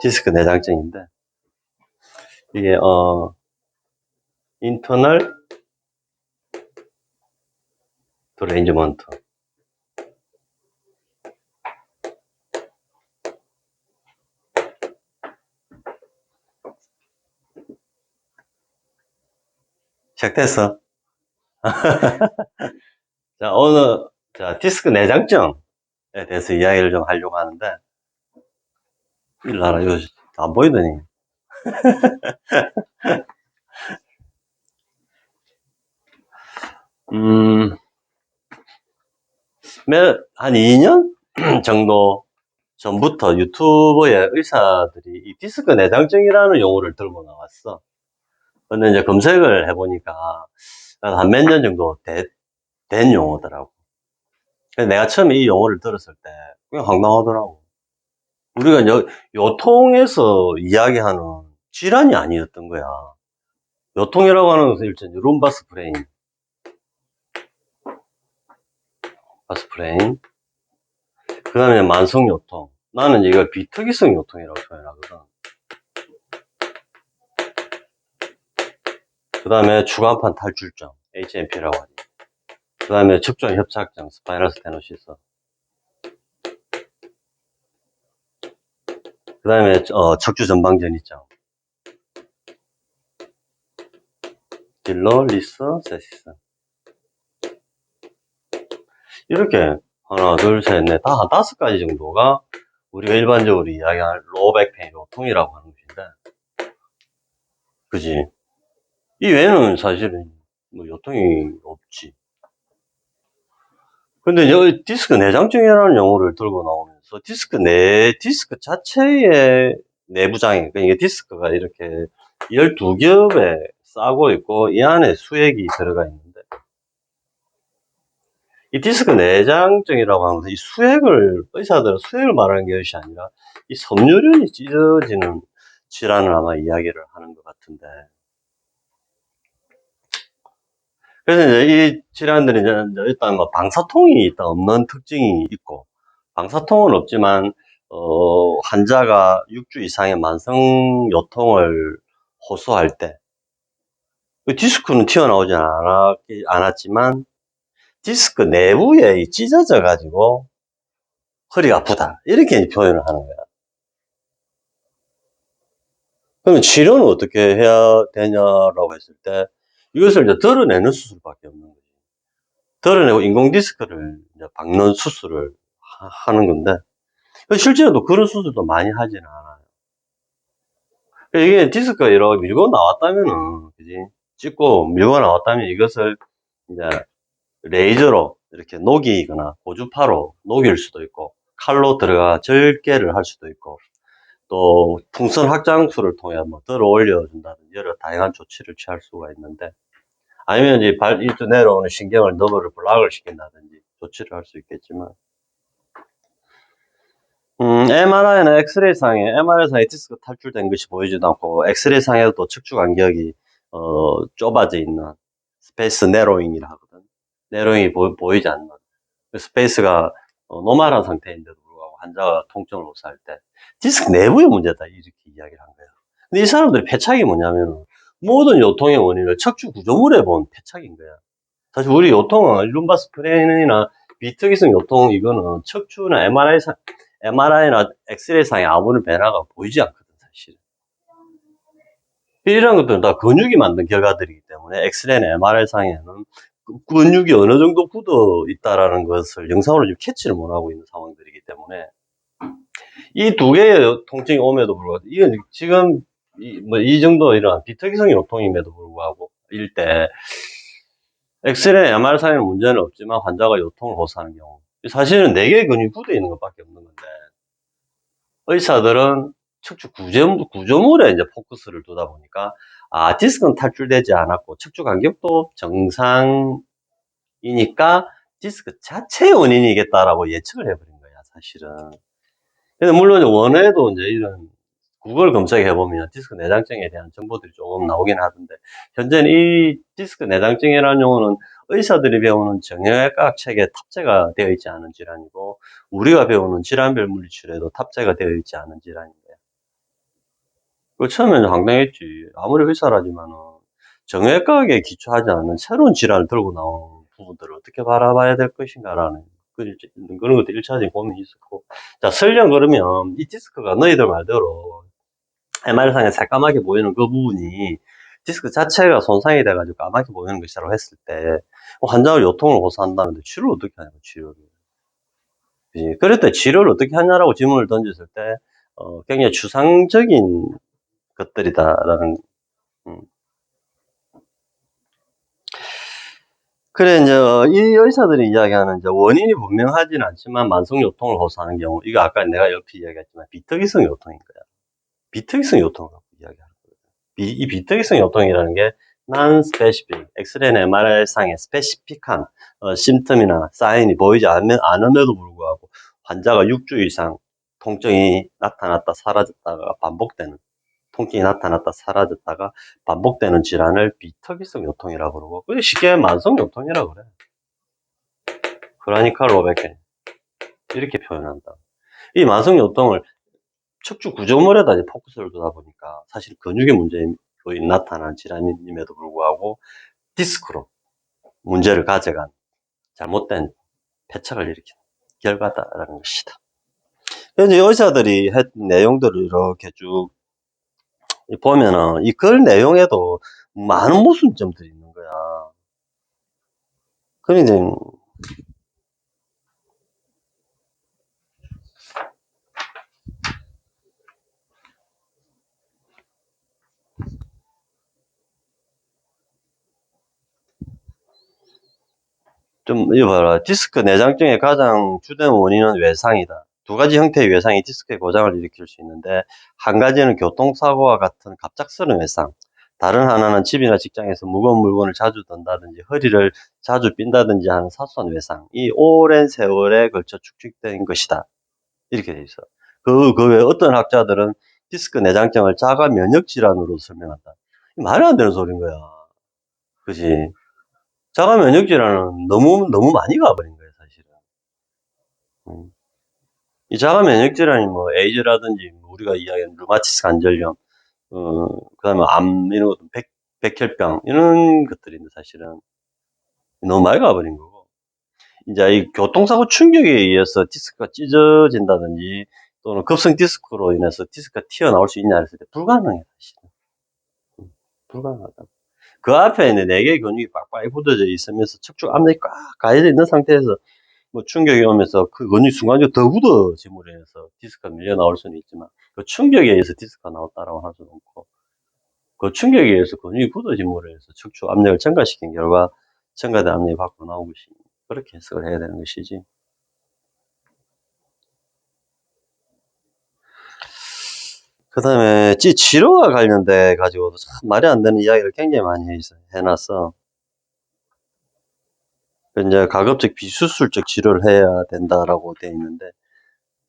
디스크 내장증인데 이게 어 인터널 드레인지먼트 시작됐어. 자, 오늘, 자, 디스크 내장증에 대해서 이야기를 좀 하려고 하는데, 일나라, 이거 안 보이더니. 음, 몇, 한 2년 정도 전부터 유튜브에 의사들이 이 디스크 내장증이라는 용어를 들고 나왔어. 근데 이제 검색을 해보니까 한 몇 년 정도 되- 된 용어더라고. 내가 처음에 이 용어를 들었을 때 그냥 황당하더라고. 우리가 요, 요통에서 이야기하는 질환이 아니었던 거야. 요통이라고 하는 것은 일단 룸바스 프레임. 바스 프레임. 그 다음에 만성 요통. 나는 이걸 비특이성 요통이라고 표현하거든. 그 다음에 주간판 탈출증, HMP라고 하지. 그 다음에 측정 협착증, 스파이럴 스테노시스. 그 다음에 어, 척추 전방 전이증. 딜러, 리스, 세시스. 이렇게 하나, 둘, 셋, 넷, 다한 다섯 가지 정도가 우리가 일반적으로 이야기하는 로백페인 요통이라고 하는 것인데, 그지? 이 외에는 사실은 뭐 요통이 없지. 근데 여기 디스크 내장증이라는 용어를 들고 나오면 서 디스크 내, 디스크 자체의 내부장애, 그러니까 디스크가 이렇게 12겹에 싸고 있고 이 안에 수액이 들어가 있는데 이 디스크 내장증이라고 하면서 이 수액을, 의사들은 수액을 말하는 것이 아니라 이 섬유륜이 찢어지는 질환을 아마 이야기를 하는 것 같은데. 그래서 이제 이 질환들이 이제 일단 뭐 방사통이 일단 없는 특징이 있고 방사통은 없지만 어, 환자가 6주 이상의 만성 요통을 호소할 때그 디스크는 튀어나오지 않았, 않았지만 디스크 내부에 이 찢어져 가지고 허리가 아프다 이렇게 표현을 하는 거야. 그러면 치료는 어떻게 해야 되냐라고 했을 때 이것을 이제 덜어내는 수술밖에 없는 거지. 덜어내고 인공 디스크를 박는 수술을 하- 하는 건데 실제로도 그런 수술도 많이 하지는 않아요. 이게 디스크가 이렇게 밀고 나왔다면은 그지 찍고 밀고 나왔다면 이것을 이제 레이저로 이렇게 녹이거나 고주파로 녹일 수도 있고 칼로 들어가 절개를 할 수도 있고 또 풍선 확장술을 통해 뭐 들어 올려준다든지 여러 다양한 조치를 취할 수가 있는데 아니면 이제 발 이쪽 내려오는 신경을 너버를 블락을 시킨다든지 조치를 할 수 있겠지만 음, MRI나 엑스레이 상에 MRI 상에 디스크 탈출된 것이 보이지도 않고 엑스레이 상에도 척추 간격이 어, 좁아져 있는 스페이스 네로잉이라 하거든. 네로잉이 보, 이지 않는 그 스페이스가 어, 노멀한 상태인데도 불구하고 환자가 통증을 호소할 때 디스크 내부의 문제다 이렇게 이야기를 한 거예요. 근데 이 사람들의 패착이 뭐냐면 모든 요통의 원인을 척추 구조물에 본 패착인 거야. 사실 우리 요통은 룸바 스 프레인이나 비특이성 요통 이거는 척추나 MRI 상 MRI나 엑스레이 상에 아무런 변화가 보이지 않거든 사실. 이런 것들은 다 근육이 만든 결과들이기 때문에 엑스레이나 MRI 상에는 그 근육이 어느 정도 굳어 있다라는 것을 영상으로 지금 캐치를 못하고 있는 상황들이기 때문에 이 두 개의 통증이 옴에도 불구하고 이건 지금 이, 뭐 이 정도 이런 비특이성 요통임에도 불구하고 일 때 엑스레이 MR 상에는 문제는 없지만 환자가 요통을 호소하는 경우 사실은 네 개의 근육이 굳어 있는 것밖에 없는 건데 의사들은 척추 구조, 구조물에 이제 포커스를 두다 보니까 아 디스크는 탈출되지 않았고 척추 간격도 정상이니까 디스크 자체의 원인이겠다라고 예측을 해버린 거야 사실은. 근데 물론 원에도 이제 이런 구글 검색해 보면 디스크 내장증에 대한 정보들이 조금 나오긴 하던데 현재는 이 디스크 내장증이라는 용어는 의사들이 배우는 정형외과학 책에 탑재가 되어 있지 않은 질환이고 우리가 배우는 질환별 물리치료에도 탑재가 되어 있지 않은 질환인데 그 처음에는 황당했지. 아무리 의사라지만은 정형외과에 기초하지 않은 새로운 질환을 들고 나온 부분들을 어떻게 바라봐야 될 것인가라는 그런 것도 1차적인 고민이 있었고. 자, 설령 그러면 이 디스크가 너희들 말대로 MR상에 새까맣게 보이는 그 부분이 디스크 자체가 손상이 돼가지고 까맣게 보이는 것이라고 했을 때 환자가 요통을 호소한다는데 치료를 어떻게 하냐고 치료를. 그지? 그럴 때 치료를 어떻게 하냐라고 질문을 던졌을 때 어, 굉장히 추상적인 것들이다라는 음. 그래 이제 어, 이 의사들이 이야기하는 이제 원인이 분명하지는 않지만 만성 요통을 호소하는 경우 이거 아까 내가 옆에 이야기했지만 비특이성 요통인 거야. 비특이성 요통을 이야기하는 거예요. 비- 이 비특이성 요통이라는 게 non-specific, 엑스레이나 MRI상의 스페시픽한 어, 심텀이나 사인이 보이지 않으면, 않음에도 불구하고 환자가 6주 이상 통증이 나타났다 사라졌다가 반복되는 통증이 나타났다 사라졌다가 반복되는 질환을 비특이성 요통이라고 그러고 그게 쉽게 만성 요통이라고 그래. 그러니까 로베켄 이렇게 표현한다. 이 만성 요통을 척추 구조물에다 이제 포커스를 두다 보니까 사실 근육의 문제로 나타나는 질환임에도 불구하고 디스크로 문제를 가져간 잘못된 패착을 일으키는 결과다라는 것이다. 그래서 의사들이 했던 내용들을 이렇게 쭉 보면은 이 글 내용에도 많은 모순점들이 있는 거야. 이제 좀 이거 봐라. 디스크 내장증의 가장 주된 원인은 외상이다. 두 가지 형태의 외상이 디스크의 고장을 일으킬 수 있는데 한 가지는 교통사고와 같은 갑작스러운 외상. 다른 하나는 집이나 직장에서 무거운 물건을 자주 든다든지 허리를 자주 삔다든지 하는 사소한 외상. 이 오랜 세월에 걸쳐 축적된 것이다. 이렇게 돼 있어. 그, 그 외에 어떤 학자들은 디스크 내장증을 자가 면역 질환으로 설명한다. 이 말이 안 되는 소린 거야. 그지? 자가 면역 질환은 너무, 너무 많이 가버린 거예요, 사실은. 음. 이 자가 면역 질환이 뭐, 에이즈라든지, 뭐 우리가 이야기하는 류마티스 관절염, 어, 그 다음에 암, 이런 것도 백, 백혈병, 이런 것들인데, 사실은. 너무 많이 가버린 거고. 이제 이 교통사고 충격에 의해서 디스크가 찢어진다든지, 또는 급성 디스크로 인해서 디스크가 튀어나올 수 있냐 했을 때 불가능해, 사실은. 음, 불가능하다. 그 앞에 있는 네 개의 근육이 빡빡이 굳어져 있으면서 척추 압력이 꽉 가해져 있는 상태에서 뭐 충격이 오면서 그 근육이 순간적으로 더 굳어짐으로 인해서 디스크가 밀려 나올 수는 있지만 그 충격에 의해서 디스크가 나왔다라고 할 수는 없고 그 충격에 의해서 근육이 굳어짐으로 인해서 척추 압력을 증가시킨 결과 증가된 압력이 밖으로 것이 그렇게 해석을 해야 되는 것이지. 그 다음에 치료와 관련돼 가지고도 참 말이 안 되는 이야기를 굉장히 많이 해- 해놨어. 이제 가급적 비수술적 치료를 해야 된다라고 되어 있는데,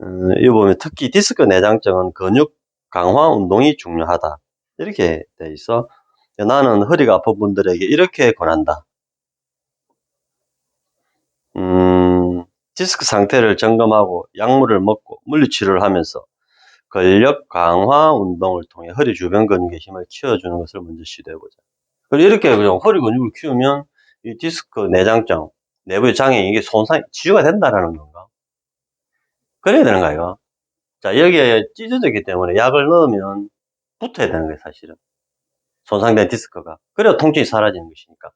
어, 이 보면 특히 디스크 내장증은 근육 강화 운동이 중요하다. 이렇게 돼 있어. 나는 허리가 아픈 분들에게 이렇게 권한다. 음, 디스크 상태를 점검하고 약물을 먹고 물리치료를 하면서 근력 강화 운동을 통해 허리 주변 근육의 힘을 키워주는 것을 먼저 시도해보자. 그리고 이렇게 그냥 허리 근육을 키우면 이 디스크 내장증, 내부의 장애 이게 손상 치유가 된다라는 건가? 그래야 되는 거야 이거. 자 여기에 찢어졌기 때문에 약을 넣으면 붙어야 되는 거예요 사실은. 손상된 디스크가. 그래야 통증이 사라지는 것이니까.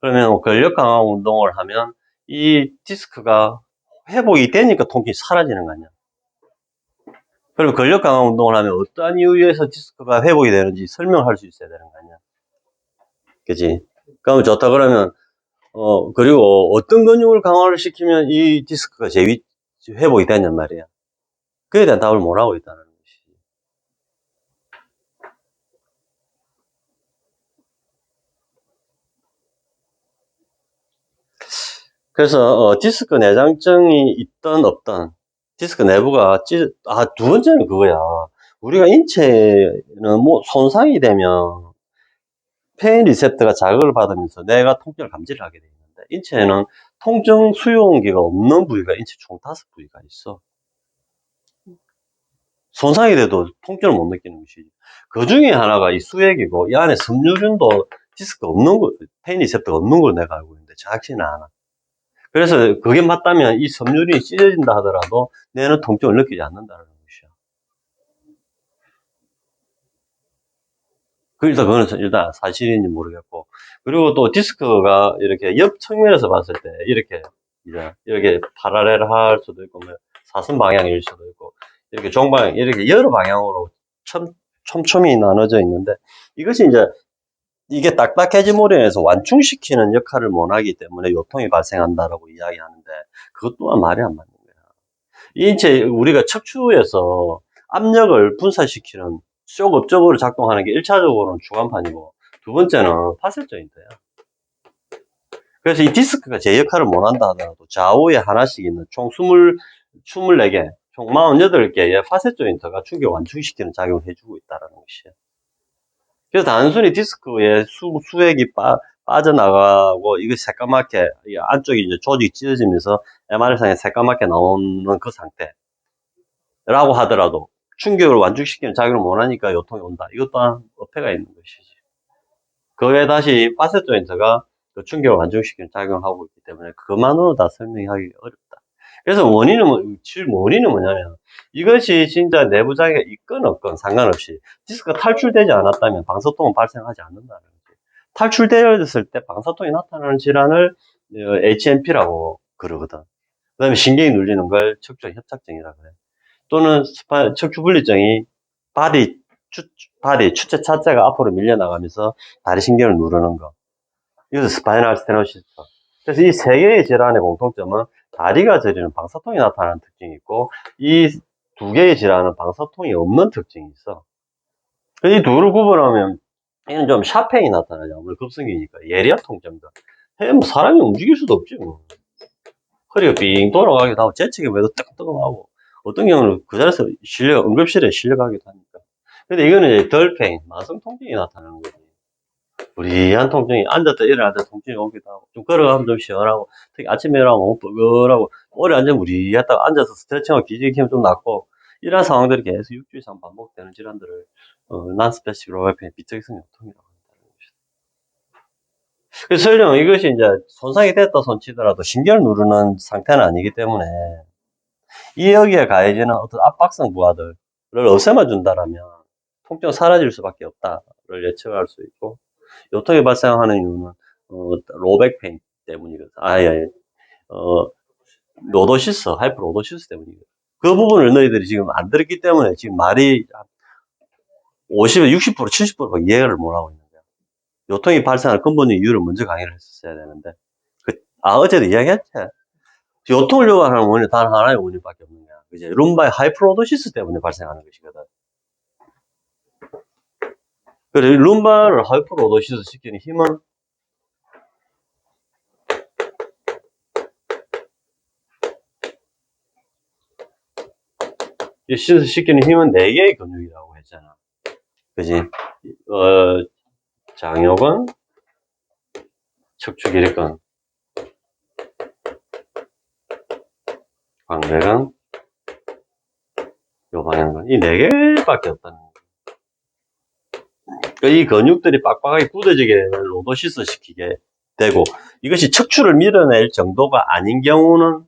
그러면 뭐 근력 강화 운동을 하면 이 디스크가 회복이 되니까 통증이 사라지는 거 아니야. 그럼 근력 강화 운동을 하면 어떠한 이유에서 디스크가 회복이 되는지 설명할 수 있어야 되는 거 아니야. 그지? 그럼 좋다 그러면 어 그리고 어떤 근육을 강화를 시키면 이 디스크가 재위 회복이 되냔 말이야. 그에 대한 답을 못 하고 있다는 것이. 그래서 어, 디스크 내장증이 있던 없던 디스크 내부가 찢, 아, 두 번째는 그거야. 우리가 인체는 뭐 손상이 되면 페인 리셉터가 자극을 받으면서 내가 통증을 감지를 하게 돼 있는데 인체에는 통증 수용기가 없는 부위가 인체 총 다섯 부위가 있어. 손상이 돼도 통증을 못 느끼는 것이지. 그 중에 하나가 이 수액이고, 이 안에 섬유륜도 디스크 없는 거, 페인 리셉터가 없는 걸 내가 알고 있는데 정확히는 않아. 그래서 그게 맞다면 이 섬유륜이 찢어진다 하더라도 내는 통증을 느끼지 않는다는 것이야. 그 일단 그거는 일단 사실인지 모르겠고 그리고 또 디스크가 이렇게 옆 측면에서 봤을 때 이렇게 이제 이렇게 파라렐 할 수도 있고 뭐 사선 방향일 수도 있고 이렇게 종방 이렇게 여러 방향으로 촘, 촘촘히 나눠져 있는데 이것이 이제 이게 딱딱해짐으로 인해서 완충시키는 역할을 못하기 때문에 요통이 발생한다라고 이야기하는데 그것 또한 말이 안 맞는 거야. 인체 우리가 척추에서 압력을 분산시키는 쇼 업적으로 작동하는 게 1차적으로는 주간판이고 두 번째는 조인트야. 그래서 이 디스크가 제 역할을 못한다 하더라도 좌우에 하나씩 있는 총 20, 24개, 총 48개의 파셋 조인트가 충격 완충시키는 작용을 해주고 있다는 것이에요. 그래서 단순히 디스크에 수, 수액이 빠, 빠져나가고 이거 새까맣게 이 안쪽이 이제 조직이 찢어지면서 MR상에 새까맣게 나오는 그 상태라고 하더라도 충격을 완충시키는 작용을 못하니까 요통이 온다. 이것 또한 어폐가 있는 것이지. 그에 다시 파셋 조인트가 그 충격을 완충시키는 작용을 하고 있기 때문에 그것만으로 다 설명하기 어렵다. 그래서 원인은, 뭐- 질 원인은 뭐냐면 이것이 진짜 내부 장애가 있건 없건 상관없이 디스크가 탈출되지 않았다면 방사통은 발생하지 않는다는 거지. 탈출되었을 때 방사통이 나타나는 질환을 어, HMP라고 그러거든. 그 다음에 신경이 눌리는 걸 척추 협착증이라 그래. 또는 스파- 척추 분리증이 바디, 추, 바디, 추체 자체가 앞으로 밀려나가면서 다리 신경을 누르는 거. 이것은 스파이널 스테노시스. 그래서 이 세 개의 질환의 공통점은 다리가 저리는 방사통이 나타나는 특징이 있고 이 두 개의 질환은 방사통이 없는 특징이 있어. 이 둘을 구분하면 얘는 좀 샤페이 나타나죠. 아무래도 급성기니까 예리한 통증도. 해, 뭐 사람이 움직일 수도 없지 뭐. 허리가 빙 돌아가기도 하고 재채기 매도 뜨끔뜨끔하고 어떤 경우는 그 자리에서 실려 응급실에 실려가기도 하니까. 근데 이거는 이제 덜 페인, 만성 통증이 나타나는 거지. 무리한 통증이 앉았다 일어났다 통증이 오기도 하고 좀 걸어가면 좀 시원하고 특히 아침에 일어나면 몸 뻐근하고 오래 앉으면 무리했다가 앉아서 스트레칭하고 기지개키면 좀 낫고 이런 상황들이 계속 일주일 이상 반복되는 질환들을 어, 난스페시픽 로바펜 비특이성 요통이라고 한다는 것이다. 그래서 설령 이것이 이제 손상이 됐다 손치더라도 신경을 누르는 상태는 아니기 때문에 이 여기에 가해지는 어떤 압박성 부하들을 없애만 준다라면 통증 사라질 수밖에 없다를 예측할 수 있고 요통이 발생하는 이유는 어, 로백 페인 때문이거든. 아, 예, 예. 어, 로도시스, 하이퍼 로도시스 때문이거든. 그 부분을 너희들이 지금 안 들었기 때문에 지금 말이 50, 60%, 70%가 이해를 못 하고 있는 거야. 요통이 발생할 근본적 이유를 먼저 강의를 했었어야 되는데. 그, 아, 어제도 이야기했지. 요통을 유발하는 원인은 단 하나의 원인밖에 없는 거야. 그제 룸바의 하이프로도시스 때문에 발생하는 것이거든. 그래, 룸바를 하이프로도시스 시키는 힘은 이 시스 시키는 힘은 4개의 근육이라고 했잖아. 그지? 어, 장요근, 척추기립근, 광배근, 요 방향근. 이 4개밖에 없다는 이 근육들이 빡빡하게 굳어지게 로도시스 시키게 되고 이것이 척추를 밀어낼 정도가 아닌 경우는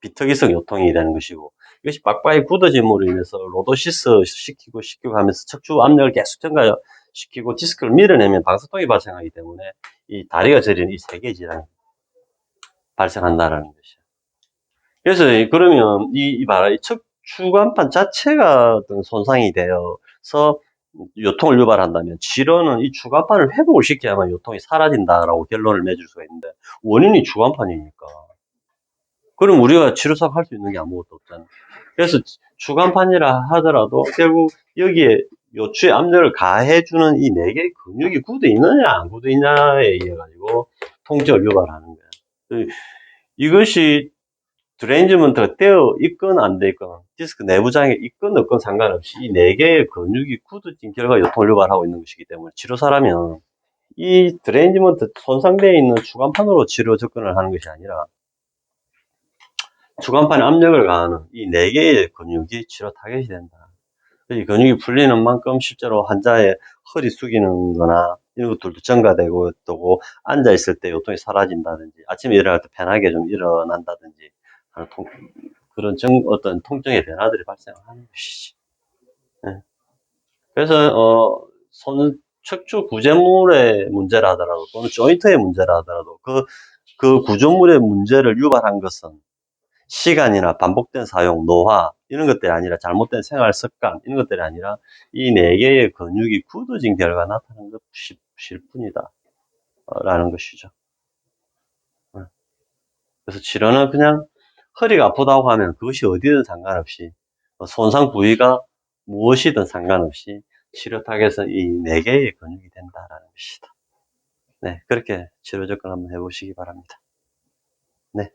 비특이성 요통이 되는 것이고 이것이 빡빡이 굳어짐으로 인해서 로도시스 시키고 시키고 하면서 척추 압력을 계속 증가시키고 디스크를 밀어내면 방사통이 발생하기 때문에 이 다리가 저리는 이 세 개의 질환이 발생한다라는 것이야. 그래서 이- 그러면 이, 이 봐라 이 척추간판 자체가 어떤 손상이 되어서 요통을 유발한다면 치료는 이 주간판을 회복을 시켜야만 요통이 사라진다라고 결론을 맺을 수가 있는데 원인이 주간판이니까 그럼 우리가 치료사가 할수 있는 게 아무것도 없잖아. 그래서 주간판이라 하더라도 결국 여기에 요추의 압력을 가해주는 이 네 개의 근육이 굳어 있느냐 안 굳어 있냐에 의해 가지고 통증을 유발하는 거야. 그 이것이 드레인지먼트가 되어 있건 안 돼 있건 디스크 내부 장애 있건 없건 상관없이 이 네 개의 근육이 굳어진 결과 요통을 유발하고 있는 것이기 때문에 치료사라면 이 드레인지먼트 손상되어 있는 주간판으로 치료 접근을 하는 것이 아니라 주간판에 압력을 가하는 이 네 개의 근육이 치료 타겟이 된다. 이 근육이 풀리는 만큼 실제로 환자의 허리 숙이는 거나 이런 것들도 증가되고 또 앉아 있을 때 요통이 사라진다든지 아침에 일어날 때 편하게 좀 일어난다든지 그런 정, 어떤 통증의 변화들이 발생하는 것이지. 예. 그래서 어, 손 척추 구조물의 문제라 하더라도 또는 조인트의 문제라 하더라도 그, 그 구조물의 문제를 유발한 것은 시간이나 반복된 사용, 노화 이런 것들이 아니라 잘못된 생활 습관 이런 것들이 아니라 이 네 개의 근육이 굳어진 결과 나타난 것일 뿐이다 어, 라는 것이죠. 어. 그래서 치료는 그냥 허리가 아프다고 하면 그것이 어디든 상관없이 어, 손상 부위가 무엇이든 상관없이 치료 타겟은 이 네 개의 근육이 된다라는 것이다. 네, 그렇게 치료 접근 한번 해보시기 바랍니다. 네.